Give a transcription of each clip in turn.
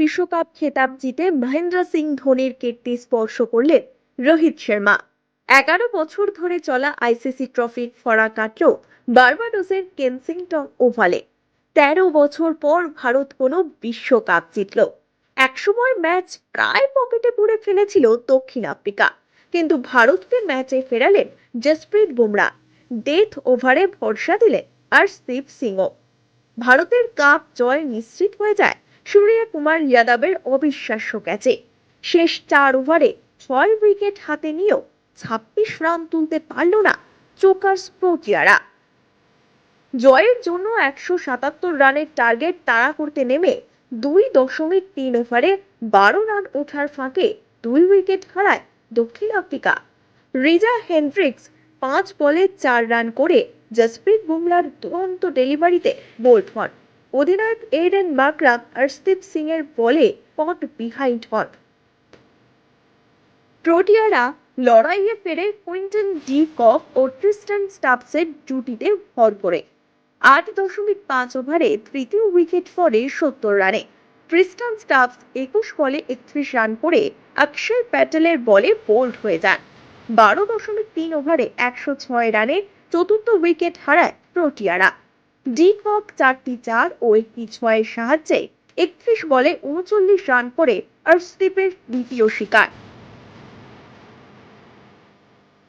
বিশ্বকাপ খেতাব জিতে মহেন্দ্র সিং ধোনির কীর্তি স্পর্শ করলেন রোহিত শর্মা। এগারো বছর ধরে চলা আইসিসি ট্রফির ফরা কাটল বার্বাডোসের কেনসিংটন ওভালে। তেরো বছর পর ভারত কোনো বিশ্বকাপ জিতল। একসময় ম্যাচ প্রায় পকেটে পুরে ফেলেছিল দক্ষিণ আফ্রিকা, কিন্তু ভারতকে ম্যাচে ফেরালেন জসপ্রীত বুমরা। ডেথ ওভারে ভরসা দিলেন আর শিব সিংও। ভারতের কাপ জয় নিশ্চিত হয়ে যায় সূর্য কুমার যাদবের অবিশ্বাস্য ক্যাচে শেষ চার ওভারে ছয় উইকেট হাতে নিয়েও ছাব্বিশ রান তুলতে পারল না চোকার্স প্রোটিয়ারা জয়ের জন্য একশো সাতাত্তর রানের টার্গেট তাড়া করতে নেমে দুই দশমিক তিন ওভারে বারো রান ওঠার ফাঁকে দুই উইকেট হারায় দক্ষিণ আফ্রিকা। রিজা হেন্ড্রিক্স পাঁচ বলে চার রান করে জসপ্রীত বুমরার দুরন্ত ডেলিভারিতে বোল্ড হন। অধিনায়ক এইডেন মাকরাম আর স্টিভ সিং এর বলে পট বিহাইন্ড হন। প্রোটিয়ারা লড়াইয়ে ফেরে কুইন্টন ডি কক ও ট্রিস্টান স্টাপসের জুটিতে ভর করে। আট দশমিক পাঁচ ওভারে তৃতীয় উইকেট পড়ে সত্তর রানে। ট্রিস্টান স্টাপস একুশ বলে একত্রিশ রান করে অক্ষয় প্যাটেলের বলে বোল্ড হয়ে যান। বারো দশমিক তিন ওভারে একশো ছয় রানে চতুর্থ উইকেট হারায় প্রোটিয়ারা। ডি কক চারটি চার ও একটি ছয়ের সাহায্যে একত্রিশ বলে উনচল্লিশ রান করে আর দ্বিতীয় শিকার।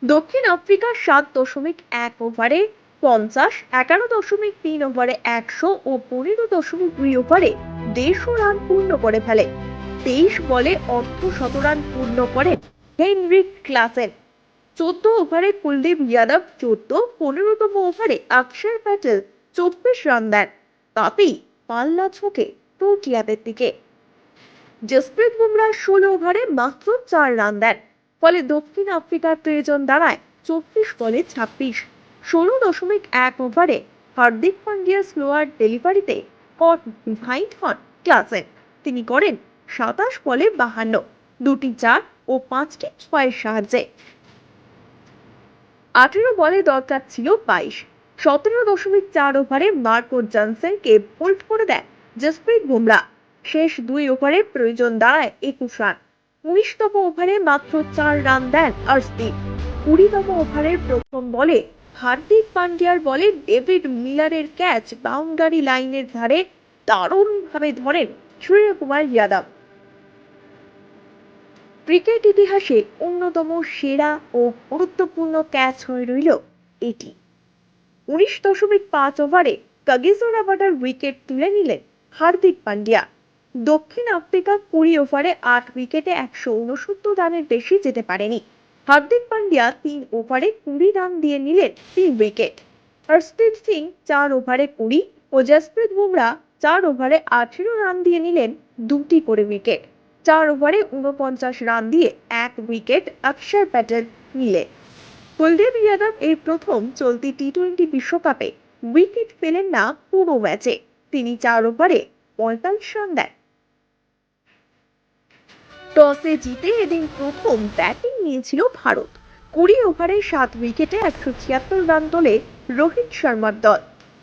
দক্ষিণ আফ্রিকা সাত দশমিক এক ওভারে পঞ্চাশ, এগারো দশমিক তিন ওভারে একশো ও পনেরো দশমিক দুই ওভারে দেড়শো রান পূর্ণ করে ফেলে। তেইশ বলে অর্ধ শত রান পূর্ণ করেন হেনরিক ক্লাসেন। চোদ্দ ওভারে কুলদীপ যাদব, চোদ্দ, পনেরোতম ওভারে অক্ষয় প্যাটেল চব্বিশ রান দেন তাতেই পাল্লা ঝোঁকে প্রোটিয়াদের দিকে। জসপ্রীত বুমরা ষোলো ওভারে মাত্র চার রান দেন ফলে দক্ষিণ আফ্রিকার প্রয়োজন দাঁড়ায় চব্বিশ বলে ছাব্বিশ। ষোলো দশমিক এক ওভারে হার্দিক পান্ডিয়ার স্লোয়ার ডেলিভারিতে কট হন ক্লাসেন। তিনি করেন সাতাশ বলে বাহান্ন, দুটি চার ও পাঁচটি ছয়ের সাহায্যে। আঠেরো বলে দরকার ছিল বাইশ। সতেরো দশমিক চার ওভারে মার্কো জনসনকে বোল্ড করে দেন জসপ্রীত বুমরা। শেষ দুই ওভারে প্রয়োজন দাঁড়ায় একুশ রান। উনিশতম ওভারে মাত্র চার রান দেন আর্শদীপ। কুড়িতম ওভারের প্রথম বলে হার্দিক পান্ডিয়ার বলে ডেভিড মিলারের ক্যাচ বাউন্ডারি লাইনের ধারে দারুণভাবে ধরেন সূর্যকুমার যাদব। ক্রিকেট ইতিহাসে অন্যতম সেরা ও গুরুত্বপূর্ণ ক্যাচ হয়ে রইল এটি। উনিশ দশমিক পাঁচ ওভারে কাগিজো রাবাডার উইকেট তুলে নিলেন হার্দিক পান্ডিয়া। দক্ষিণ আফ্রিকা কুড়ি ওভারে আট উইকেটে একশো উনসত্তর রানের বেশি যেতে পারেনি। হার্দিক পান্ডিয়া তিন ওভারে কুড়ি রান দিয়ে নিলেন তিন উইকেট হরস্তীপ সিং চার ওভারে কুড়ি ও জসপ্রীত বুমরা চার ওভারে আঠেরো রান দিয়ে নিলেন দুটি করে উইকেট চার ওভারে উনপঞ্চাশ রান দিয়ে এক উইকেট অক্ষর প্যাটেল নিলে কুলদীপ যাদব এই প্রথম চলতি টি টোয়েন্টি বিশ্বকাপে উইকেট পেলেন না পুরো ম্যাচে। তিনি চার ওভারে পঁয়তাল্লিশ রান দেন। টসে জিতে এদিন প্রথম ব্যাটিং নিয়েছিল ভারত। কুড়ি ওভারে সাত উইকেটে একশো ছিয়াত্তর রান তোলে রোহিত শর্মার দল।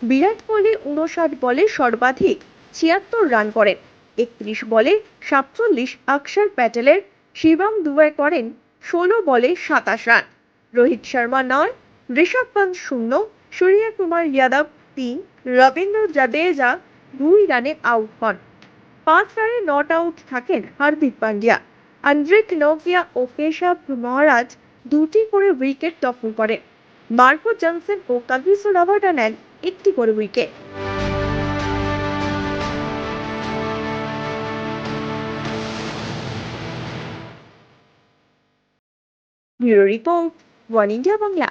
বিরাট কোহলি উনষাট বলে সর্বাধিক ছিয়াত্তর রান করেন। একত্রিশ বলে সাতচল্লিশ অক্ষর প্যাটেলের শিবম দুবাই করেন, ষোলো বলে সাতাশ রান। রোহিত শর্মা নয় ঋষভ পান্ত শূন্য, সূর্য কুমার যাদব তিন, রবীন্দ্র জাদেজা দুই রানে আউট হন। পাঁচ রানে নট আউট থাকেন হার্দিক পান্ডিয়া। আন্দ্রিক নকিয়া ও কেশব মহারাজ দুটি করে উইকেট দখল করেন। মার্কো জনসন ও কাগিসো রাবার্ডা নেন একটি করে উইকেট ব্যুরো রিপোর্ট। वणिज्य बंगला